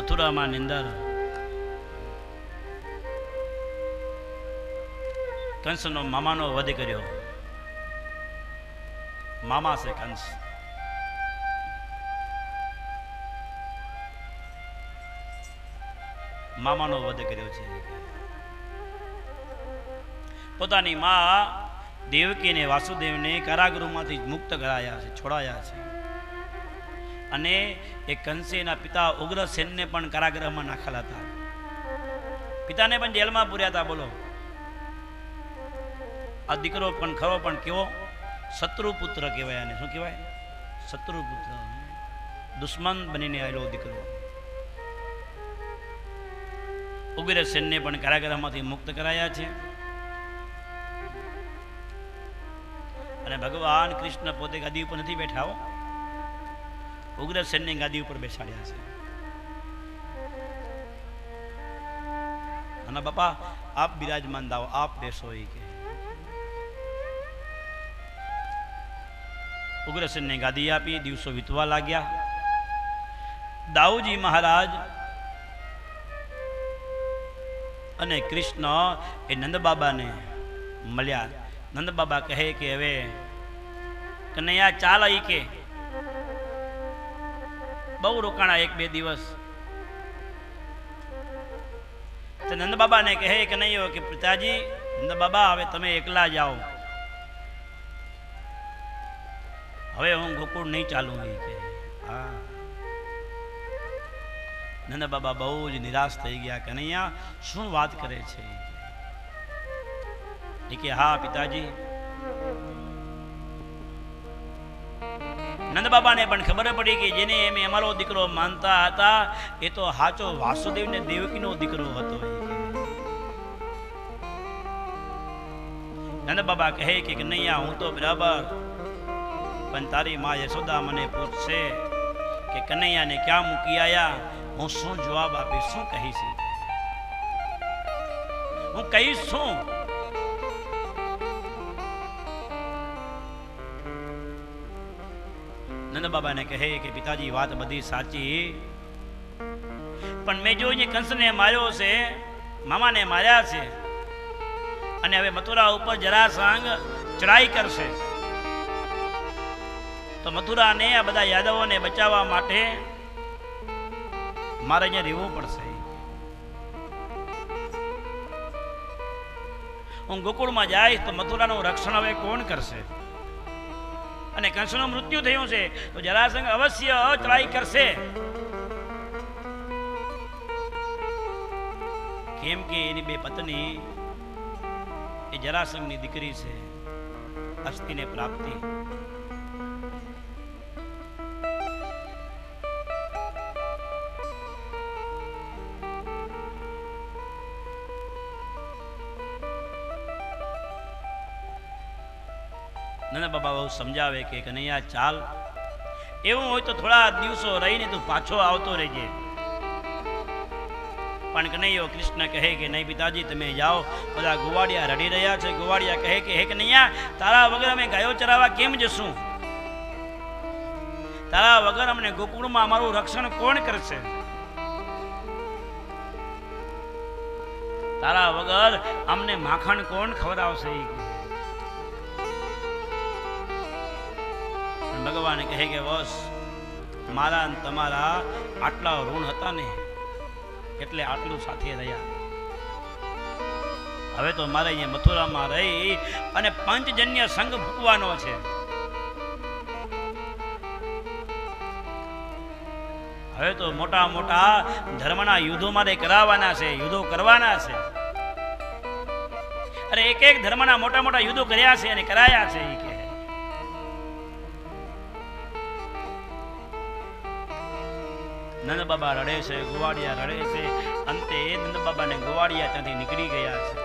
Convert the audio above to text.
મથુરામાં નિંદર. કંસનો મામાનો વધ કર્યો. મામા છે કંસ. મામાનો વધ કર્યો છે. પોતાની મા દેવકીને વાસુદેવને કારાગૃહમાંથી મુક્ત કરાયા છે, છોડાયા છે. અને એ કંસેના પિતા ઉગ્રસેનને પણ કારાગૃહમાં નાખેલા હતા. પિતાને પણ જેલમાં પૂર્યા હતા, બોલો. આ દીકરો પણ ખરો, પણ કેવો? શત્રુ પુત્ર કહેવાય આને. શું કહેવાય? શત્રુપુત્ર દુશ્મન બનીને આવેલો દીકરો. ઉગ્રસેનને પણ કારાગૃહમાંથી મુક્ત કરાયા છે. અને ભગવાન કૃષ્ણ પોતે ગદી ઉપર નથી બેઠા હો. ઉગ્રસેનને ગાદી ઉપર બેસાડ્યા છે. અને બાપા, આપ બિરાજમાન દાવો આપ બેસો એ કે. ઉગ્રસેનને ગાદી આપી, દિવસો વીતવા લાગ્યા. દાઉજી મહારાજ અને કૃષ્ણ એ નંદબાબાને મળ્યા. નંદબાબા કહે કે હવે કનૈયા ચાલ આવી કે. બહુ રોકાણા એક બે દિવસ. તો નંદબાબાને કહે કે નહીં કે પિતાજી નંદ બાબા હવે તમે એકલા જાઓ હવે હું ગોકુળ નહીં ચાલુ, એ કે હા. નંદ બાબા બહુ જ નિરાશ થઈ ગયા કનૈયા શું વાત કરે છે, એ કે હા પિતાજી. નંદ બાબાને પણ ખબર પડી કે જેને એમ અમારો દીકરો માનતા હતા, એ તો હાચો વાસુદેવને દેવકીનો દીકરો હતો નંદબાબા બાબા કહે કે કનૈયા, હું તો બરાબર, પણ તારી મા યશોદા મને પૂછશે કે કનૈયાને ક્યાં મૂકી આયા? હું શું જવાબ આપીશ? શું કહીશ હું કહીશ શું? નંદ કહે કે પિતાજી વાત બધી સાચી. પણ મેં જો કંસને માર્યો છે, મામાને માર્યા છે. અને હવે મથુરા ઉપર જરાસંગ ચડાઈ કરશે. તો મથુરાને આ બધા યાદવોને બચાવવા માટે મારે અહીંયા રહેવું પડશે. હું ગોકુળમાં જઈશ તો મથુરાનું રક્ષણ હવે કોણ કરશે? અને કંસનું મૃત્યુ થયું છે, તો જરાસંઘ અવશ્ય ચડાઈ કરશે. કેમ કે એની બે પત્ની, એ જરાસંઘની દીકરી છે, અસ્થિને પ્રાપ્તિ. નંદ બાબા બહુ સમજાવે કે કનૈયા ચાલ. એવું હોય તો થોડા દિવસો રહીને તું પાછો આવતો રહેજે. પણ કનૈયો કૃષ્ણ કહે કે નહીં, પિતાજી, તમે જાઓ. બધા ગોવાડિયા રડી રહ્યા છે. ગોવાડિયા કહે કે, હે કનૈયા, તારા વગર અમે ગાયો ચરાવવા કેમ જશું? તારા વગર અમને ગોકુળમાં અમારું રક્ષણ કોણ કરશે? તારા વગર અમને માખણ કોણ ખવડાવશે? અને કહે કે વસ, મારા અને તમારા આટલા ઋણ હતા ને, એટલે આટલું સાથે રહ્યા. હવે તો મારે અહીંયા મથુરામાં રહી અને પંચજન્ય સંઘ ભૂકવાનો છે. હવે તો મોટા મોટા ધર્મના યુદ્ધો મારે કરાવવાના છે, યુદ્ધો કરવાના છે. અરે એક એક ધર્મના મોટા મોટા યુદ્ધો કર્યા છે અને કરાયા છે નંદ બાબા રડે છે, ગોવાડિયા રડે છે. અંતે નંદ બાબાને ગોવાડિયા ત્યાંથી નીકળી ગયા છે.